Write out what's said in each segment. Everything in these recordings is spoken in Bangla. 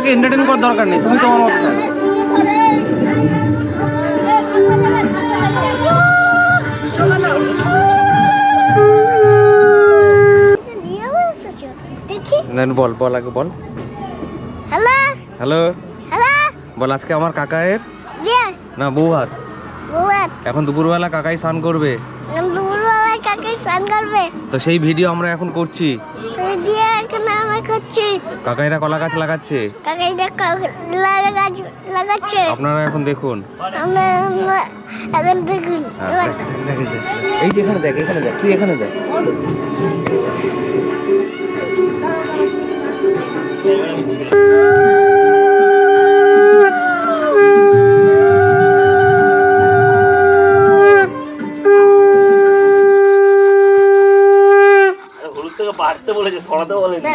তোমাকে এন্টারটেন করার দরকার নেই তুমি তোমার মতো বল বল আগে বল। হ্যালো? হ্যালো? হ্যালো? বল আজকে আমার কাকায়ের না বউ হাত এখন দুপুরবেলা কাকাই স্নান করবে। কাকে স্নান করবে? তো সেই ভিডিও আমরা এখন করছি। দিয়ে এখানে আমরা করছি। কাকাইরা কলা গাছ লাগাচ্ছে? কাকে দেখো লাগা গাছ লাগাচ্ছে। আপনারা এখন দেখুন। আমরা এখন দেখুন। হ্যাঁ। এই যে। এখানে দেখ এখানে দেখ তুই এখানে দেখ? হলুদ সরাতে বলেছে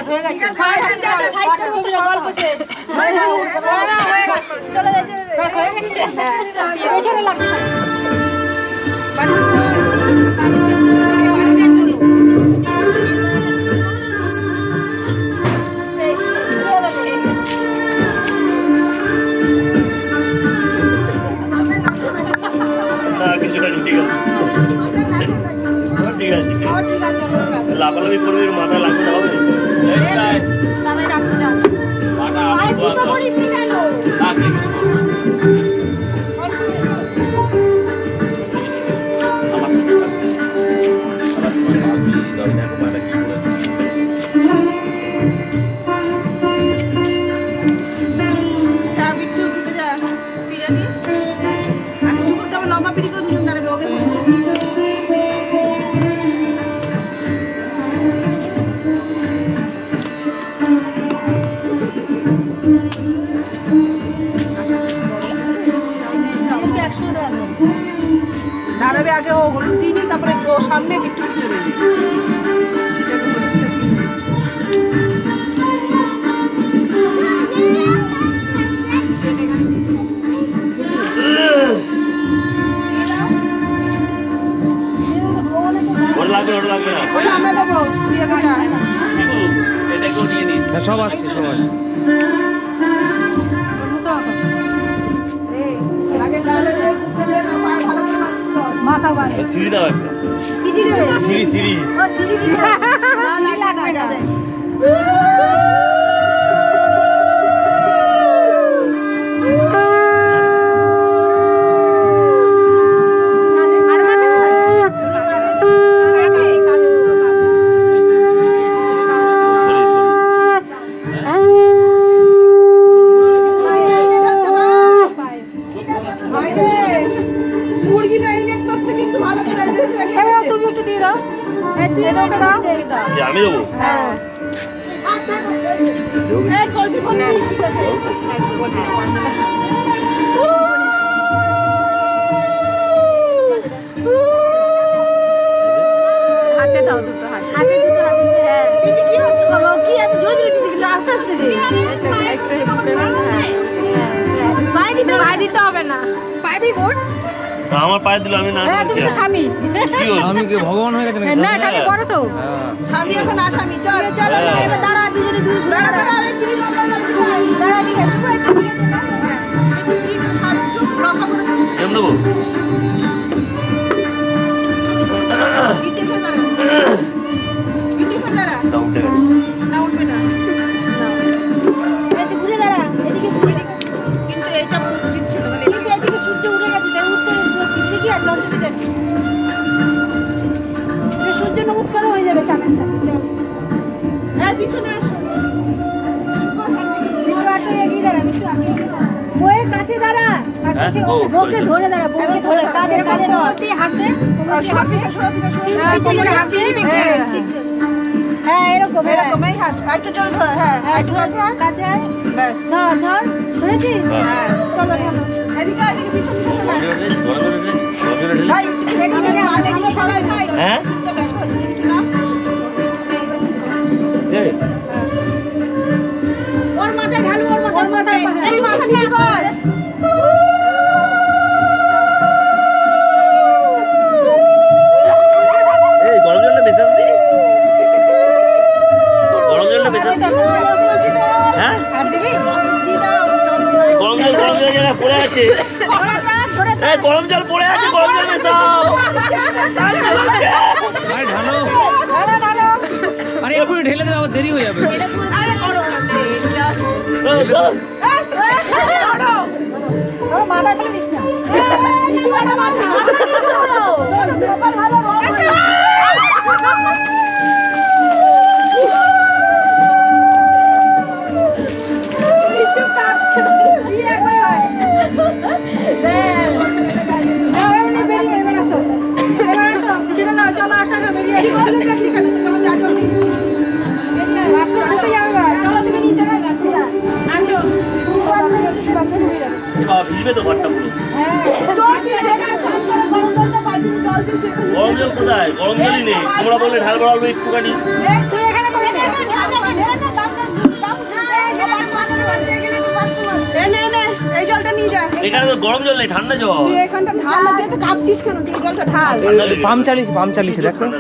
না কিছুটা ঠিক আছে লাফালাফি করবি মাথায় লাগবে হবে এইটাই। আগে ও হলুদ দিয়ে নিই তারপরে ও সামনে লাগবে না। ওটা আমরা দেবো তুই যা। শিবু এটা কেউ নিয়ে নিস। হ্যাঁ সব আসছে সব আসছে। সিঁড়ি দাও একটা। সিঁড়ি সিঁড়ি না লাগবে জোরে জোরে দিচ্ছি কিন্তু আস্তে আস্তে দে। একটু একটু হ্যাঁ। পায়ে দিতে পায়ে দিতে হবে না। পায়ে দিই তা আমার পায়ে দিল আমি না হ্যাঁ তুমি তো স্বামী। কি হলো? আমি কি ভগবান হয়ে গেছে না স্বামী? বড় তো। হ্যাঁ। স্বামী এখন আসামি চল। চলো এবার দাঁড়া দুজনে দুই দাঁড়া দাঁড়া আমি ফ্রি লম্বা করে দাঁড়া দিকে শুভ একটু দে না। হ্যাঁ ছাড় একটু লম্বা করে এম দেবো? বিটে খেয়ে দাঁড়া। বিটে খেয়ে দাঁড়া। তা উঠে গেছে। না উঠবে না। এই ঘুরে দাঁড়া এদিকে ঘুরে। কিন্তু এইটা পুক দিচ্ছিল তাহলে এদিকে সূর্য উঠে গেছে। আছে অসুবিধা নেই সূর্য নমস্কারও হয়ে যাবে চাঁদের সাথে। পিছনে কাছে দাঁড়া হ্যাঁ? বউকে ধরে দাঁড়া বউকে ধরে কাঁধে কাঁধে হাতে হাত এই, হ্যাঁ এরকম এরকম এই হাত আর একটু জোরে ধর হ্যাঁ আর একটু কাছে আয়। কাছে আয়। ব্যাস। ধর ধর ধরেছিস? হ্যাঁ। চলো এদিকে এদিকে পিছন জলে জলে জলে ঢেলেছি। ভাই এদিকে ভাই। হ্যাঁ? পড়ে আছে। এই গরম জল পড়ে আছে গরম জল মেশাও আরে ঢালো। আরে এক্ষুনি ঢেলে দেবে আবার দেরি হয়ে যাবে। আরে করো না দে, এটা এই, এই, মাথা ফেলে দিস না ভালো ভিজবে তো ঘরটা পুরো গরম জল দিয়েছি, গরম জল কোথায়? গরম জলই নেই। তোমরা বললে ঢাল বাড়াবো একটুখানি। এই এখানে করে নে। এ নে, নে, এই জলটা নিয়ে যা এখানে তো গরম জল নেই ঠান্ডা জল। তুই এখানটা ঢাল না তুই তো কাঁপছিস কেন? তুই এই জলটা ঢাল। পাম্প চালিয়েছে পাম্প চালিয়েছে দেখো। ঠান্ডা